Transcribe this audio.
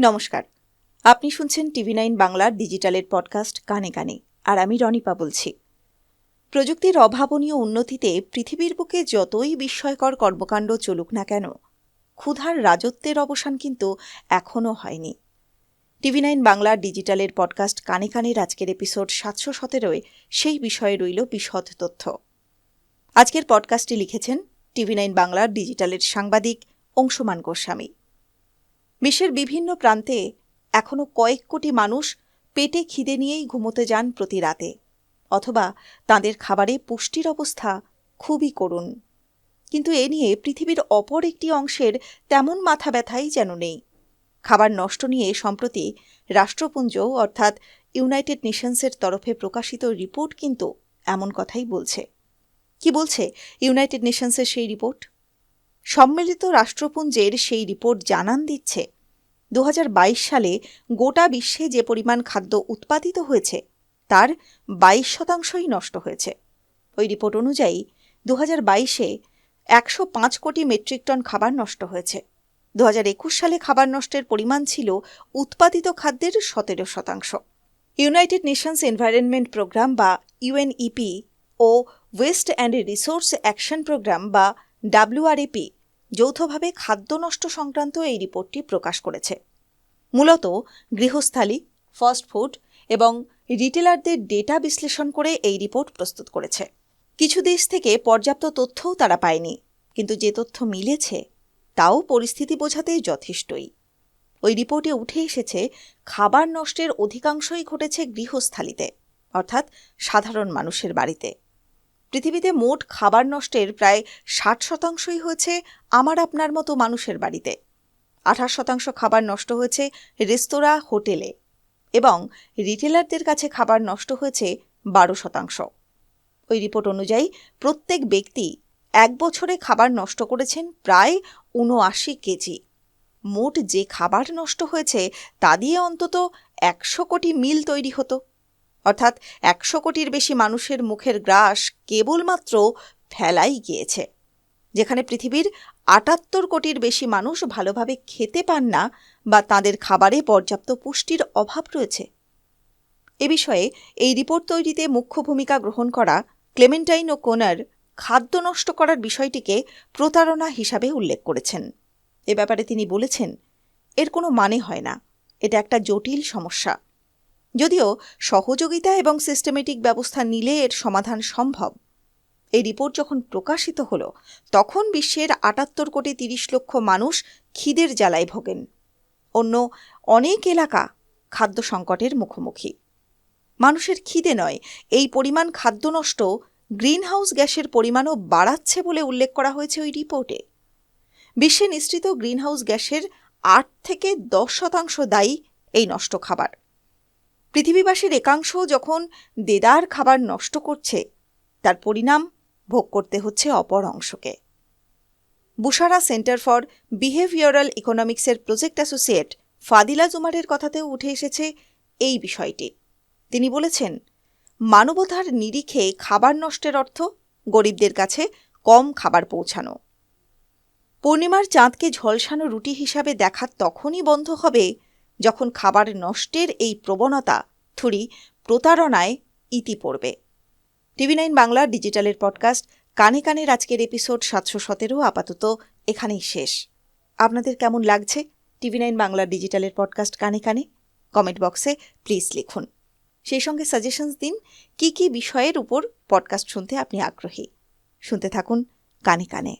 নমস্কার। আপনি শুনছেন টিভি নাইন বাংলার ডিজিটালের পডকাস্ট কানে কানে, আর আমি রনিপা বলছি। প্রযুক্তির অভাবনীয় উন্নতিতে পৃথিবীর বুকে যতই বিস্ময়কর কর্মকাণ্ড চলুক না কেন, ক্ষুধার রাজত্বের অবসান কিন্তু এখনও হয়নি। টিভি নাইন বাংলার ডিজিটালের পডকাস্ট কানে কানের আজকের এপিসোড সাতশো সতেরোয় সেই বিষয়ে রইল বিশদ তথ্য। আজকের পডকাস্টটি লিখেছেন টিভি নাইন বাংলার ডিজিটালের সাংবাদিক অংশুমান গোস্বামী। বিশ্বের বিভিন্ন প্রান্তে এখনও কয়েক কোটি মানুষ পেটে খিদে নিয়েই ঘুমোতে যান প্রতি রাতে, অথবা তাদের খাবারে পুষ্টির অবস্থা খুবই করুণ। কিন্তু এ নিয়ে পৃথিবীর অপর একটি অংশের তেমন মাথা ব্যথাই যেন নেই। খাবার নষ্ট নিয়ে সম্প্রতি রাষ্ট্রপুঞ্জ অর্থাৎ ইউনাইটেড নেশনসের তরফে প্রকাশিত রিপোর্ট কিন্তু এমন কথাই বলছে। কি বলছে ইউনাইটেড নেশনসের সেই রিপোর্ট? সম্মিলিত রাষ্ট্রপুঞ্জের সেই রিপোর্ট জানান দিচ্ছে দু হাজার বাইশ সালে গোটা বিশ্বে যে পরিমাণ খাদ্য উৎপাদিত হয়েছে, তার বাইশ শতাংশই নষ্ট হয়েছে। ওই রিপোর্ট অনুযায়ী দু হাজার বাইশে একশো পাঁচ কোটি মেট্রিক টন খাবার নষ্ট হয়েছে। দু হাজার একুশ সালে খাবার নষ্টের পরিমাণ ছিল উৎপাদিত খাদ্যের সতেরো শতাংশ। ইউনাইটেড নেশনস এনভায়রনমেন্ট প্রোগ্রাম বা UNEP O waste and resource action programme বা ডাব্লিউআরএপি যৌথভাবে খাদ্য নষ্ট সংক্রান্ত এই রিপোর্টটি প্রকাশ করেছে। মূলত গৃহস্থালী, ফাস্ট ফুড এবং রিটেলারদের ডেটা বিশ্লেষণ করে এই রিপোর্ট প্রস্তুত করেছে। কিছু দেশ থেকে পর্যাপ্ত তথ্যও তারা পায়নি, কিন্তু যে তথ্য মিলেছে, তাও পরিস্থিতি বোঝাতে যথেষ্টই। ওই রিপোর্টে উঠে এসেছে, খাবার নষ্টের অধিকাংশই ঘটেছে গৃহস্থালিতে, অর্থাৎ সাধারণ মানুষের বাড়িতে। পৃথিবীতে মোট খাবার নষ্টের প্রায় ষাট শতাংশই হয়েছে আমার আপনার মতো মানুষের বাড়িতে। আঠাশ শতাংশ খাবার নষ্ট হয়েছে রেস্তোরাঁ, হোটেলে এবং রিটেলারদের কাছে খাবার নষ্ট হয়েছে বারো শতাংশ। ওই রিপোর্ট অনুযায়ী প্রত্যেক ব্যক্তি এক বছরে খাবার নষ্ট করেছেন প্রায় উনআশি কেজি। মোট যে খাবার নষ্ট হয়েছে তা দিয়ে অন্তত একশো কোটি মিল তৈরি হতো। অর্থাৎ একশো কোটির বেশি মানুষের মুখের গ্রাস কেবলমাত্র ফেলাই গিয়েছে। যেখানে পৃথিবীর আটাত্তর কোটির বেশি মানুষ ভালোভাবে খেতে পান না বা তাদের খাবারে পর্যাপ্ত পুষ্টির অভাব রয়েছে। এ বিষয়ে এই রিপোর্ট তৈরিতে মুখ্য ভূমিকা গ্রহণ করা ক্লেমেন্টাইন ও কোনার খাদ্য নষ্ট করার বিষয়টিকে প্রতারণা হিসাবে উল্লেখ করেছেন। এ ব্যাপারে তিনি বলেছেন, এর কোনো মানে হয় না। এটা একটা জটিল সমস্যা। যদিও সহযোগিতা এবং সিস্টেমেটিক ব্যবস্থা নিলে এর সমাধান সম্ভব। এই রিপোর্ট যখন প্রকাশিত হল, তখন বিশ্বের আটাত্তর কোটি তিরিশ লক্ষ মানুষ খিদের জ্বালায় ভোগেন। অন্য অনেক এলাকা খাদ্য সংকটের মুখোমুখি। মানুষের খিদে নয়, এই পরিমাণ খাদ্য নষ্ট গ্রিনহাউস গ্যাসের পরিমাণও বাড়াচ্ছে বলে উল্লেখ করা হয়েছে ওই রিপোর্টে। বিশ্বে নিঃসৃত গ্রিনহাউস গ্যাসের আট থেকে দশ শতাংশ দায়ী এই নষ্ট খাবার। পৃথিবীবাসীর একাংশ যখন দেদার খাবার নষ্ট করছে, তার পরিণাম ভোগ করতে হচ্ছে অপর অংশকে। বুসারা সেন্টার ফর বিহেভিয়ারাল ইকোনমিক্সের প্রজেক্ট অ্যাসোসিয়েট ফাদিলা জুমারের কথাতেও উঠে এসেছে এই বিষয়টি। তিনি বলেছেন, মানবতার নিরিখে খাবার নষ্টের অর্থ গরিবদের কাছে কম খাবার পৌঁছানো। পূর্ণিমার চাঁদকে ঝলসানো রুটি হিসাবে দেখা তখনই বন্ধ হবে যখন খাবার নষ্টের এই প্রবণতা থুড়ি প্রতারণায় ইতি পড়বে। টিভি নাইন বাংলার ডিজিটালের পডকাস্ট কানে কানের আজকের এপিসোড সাতশো সতেরো আপাতত এখানেই শেষ। আপনাদের কেমন লাগছে টিভি নাইন বাংলার ডিজিটালের পডকাস্ট কানে কানে? কমেন্ট বক্সে প্লিজ লিখুন। সেই সঙ্গে সাজেশনস দিন, কি কি বিষয়ের উপর পডকাস্ট শুনতে আপনি আগ্রহী? শুনতে থাকুন কানে কানে।